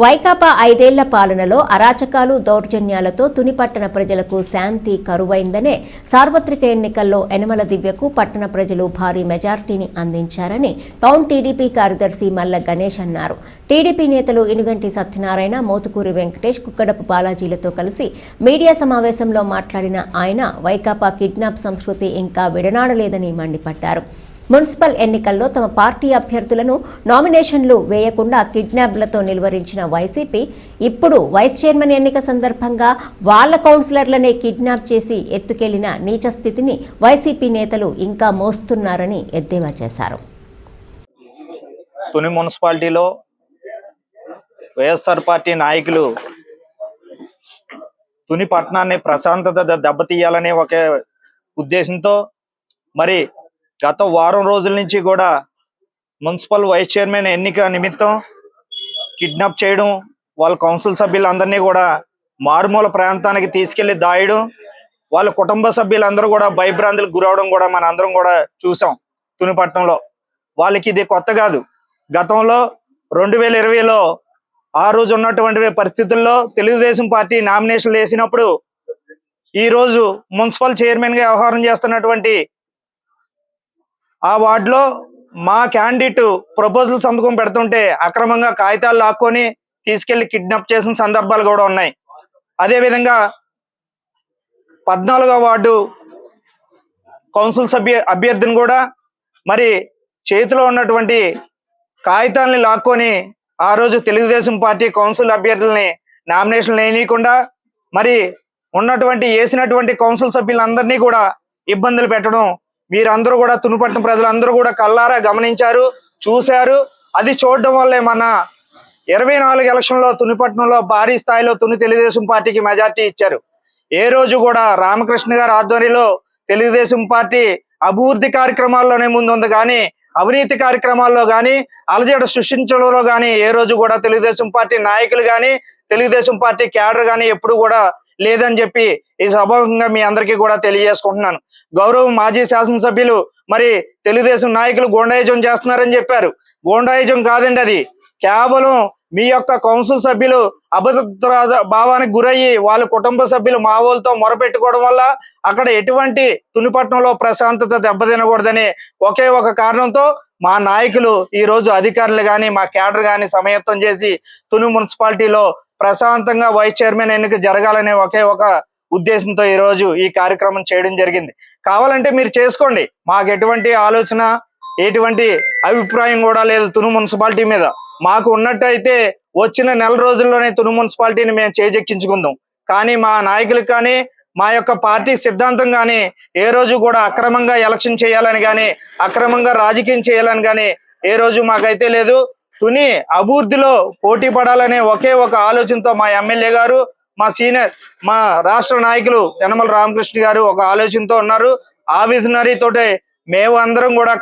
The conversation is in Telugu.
వైకాపా ఐదేళ్ళ పాలనలో అరాచకాలు దౌర్జన్యాలతో తునిపట్టణ ప్రజలకు శాంతి కరువైందనే సార్వత్రిక ఎన్నికల్లో యనమల దివ్యకు పట్టణ ప్రజలు భారీ మెజార్టీని అందించారని టౌన్ టీడీపీ కార్యదర్శి మల్ల గణేష్ అన్నారు. టీడీపీ నేతలు ఇనుగంటి సత్యనారాయణ మోతుకూరి వెంకటేష్ కుక్కడపు బాలాజీలతో కలిసి మీడియా సమావేశంలో మాట్లాడిన ఆయన వైకాపా కిడ్నాప్ సంస్కృతి ఇంకా విడనాడలేదని మండిపడ్డారు. మున్సిపల్ ఎన్నికల్లో తమ పార్టీ అభ్యర్థులను నామినేషన్లు వేయకుండా కిడ్నాప్లతో నిలువరించిన వైసీపీ ఇప్పుడు వైస్ చైర్మన్ ఎన్నిక సందర్భంగా వాళ్ళ కౌన్సిలర్లనే కిడ్నాప్ చేసి ఎత్తుకెళ్ళిన నీచ స్థితిని వైసీపీ నేతలు ఇంకా మోస్తున్నారని ఎద్దేవా చేశారు. తుని మున్సిపాలిటీలో వైఎస్ఆర్ పార్టీ నాయకులు తుని పట్టణాన్ని ప్రశాంతత దెబ్బతీయాలనే ఒక ఉద్దేశంతో మరి గత వారం రోజుల నుంచి కూడా మున్సిపల్ వైస్ చైర్మన్ ఎన్నిక నిమిత్తం కిడ్నాప్ చేయడం వాళ్ళ కౌన్సిల్ సభ్యులందరినీ కూడా మారుమూల ప్రాంతానికి తీసుకెళ్ళి దాయడం వాళ్ళ కుటుంబ సభ్యులందరూ కూడా భయభ్రాంతులకు గురవడం కూడా మన అందరం కూడా చూసాం తునిపట్నంలో వాళ్ళకి ఇది కొత్త కాదు. గతంలో రెండు వేల ఇరవైలో ఆ రోజు ఉన్నటువంటి పరిస్థితుల్లో తెలుగుదేశం పార్టీ నామినేషన్లు వేసినప్పుడు ఈ రోజు మున్సిపల్ చైర్మన్గా వ్యవహారం చేస్తున్నటువంటి ఆ వార్డులో మా క్యాండిడేట్ ప్రపోజల్ సంతకం పెడుతుంటే అక్రమంగా కాగితాలు లాక్కొని తీసుకెళ్ళి కిడ్నాప్ చేసిన సందర్భాలు కూడా ఉన్నాయి. అదే విధంగా పద్నాలుగో వార్డు కౌన్సిల్ సభ్య అభ్యర్థిని కూడా మరి చేతిలో ఉన్నటువంటి కాగితాలని లాక్కొని ఆ రోజు తెలుగుదేశం పార్టీ కౌన్సిల్ అభ్యర్థుల్ని నామినేషన్ వేయనీయకుండా మరి ఉన్నటువంటి వేసినటువంటి కౌన్సిల్ సభ్యులందరినీ కూడా ఇబ్బందులు పెట్టడం వీరందరూ కూడా తునిపట్నం ప్రజలందరూ కూడా కల్లారా గమనించారు చూశారు. అది చూడడం వల్లే మన ఇరవై నాలుగు ఎలక్షన్లో తునిపట్నంలో భారీ స్థాయిలో తుని తెలుగుదేశం పార్టీకి మెజార్టీ ఇచ్చారు. ఏ రోజు కూడా రామకృష్ణ గారి ఆధ్వర్యంలో తెలుగుదేశం పార్టీ అభివృద్ధి కార్యక్రమాల్లోనే ముందుంది కానీ అవినీతి కార్యక్రమాల్లో కానీ అలజడ సృష్టించడంలో కానీ ఏ రోజు కూడా తెలుగుదేశం పార్టీ నాయకులు కానీ తెలుగుదేశం పార్టీ క్యాడర్ కానీ ఎప్పుడు కూడా లేదని చెప్పి ఈ సభాముఖంగా మీ అందరికీ కూడా తెలియజేసుకుంటున్నాను. గౌరవ మాజీ శాసనసభ్యులు మరి తెలుగుదేశం నాయకులు గోండాయుజం చేస్తున్నారని చెప్పారు. గోండాయుజం కాదండి అది. కేవలం మీ యొక్క కౌన్సిల్ సభ్యులు అభద్ర భావానికి గురయ్యి వాళ్ళ కుటుంబ సభ్యులు మా వాళ్ళతో మొరపెట్టుకోవడం వల్ల అక్కడ ఎటువంటి తునిపట్నంలో ప్రశాంతత దెబ్బతినకూడదని ఒకే ఒక కారణంతో మా నాయకులు ఈ రోజు అధికారులు కానీ మా కేడర్ కానీ సమయత్వం చేసి తుని మున్సిపాలిటీలో ప్రశాంతంగా వైస్ చైర్మన్ ఎన్నిక జరగాలనే ఒకే ఒక ఉద్దేశంతో ఈరోజు ఈ కార్యక్రమం చేయడం జరిగింది. కావాలంటే మీరు చేసుకోండి. మాకు ఎటువంటి ఆలోచన ఎటువంటి అభిప్రాయం కూడా లేదు తును మున్సిపాలిటీ మీద. మాకు ఉన్నట్టయితే వచ్చిన నెల రోజుల్లోనే తును మున్సిపాలిటీని మేము చేజెక్కించుకుందాం. కానీ మా నాయకులకు కానీ మా యొక్క పార్టీ సిద్ధాంతం కానీ ఏ రోజు కూడా అక్రమంగా ఎలక్షన్ చేయాలని కానీ అక్రమంగా రాజకీయం చేయాలని కానీ ఏ రోజు మాకైతే లేదు తుని అభివృద్ధిలో పోటీ పడాలనే ఒకే ఒక ఆలోచనతో మా ఎమ్మెల్యే గారు మా సీనియర్ మా రాష్ట్ర నాయకులు యనమల రామకృష్ణ గారు ఒక ఆలోచనతో ఉన్నారు. ఆ విజనరీ తోటే మేము అందరం కూడా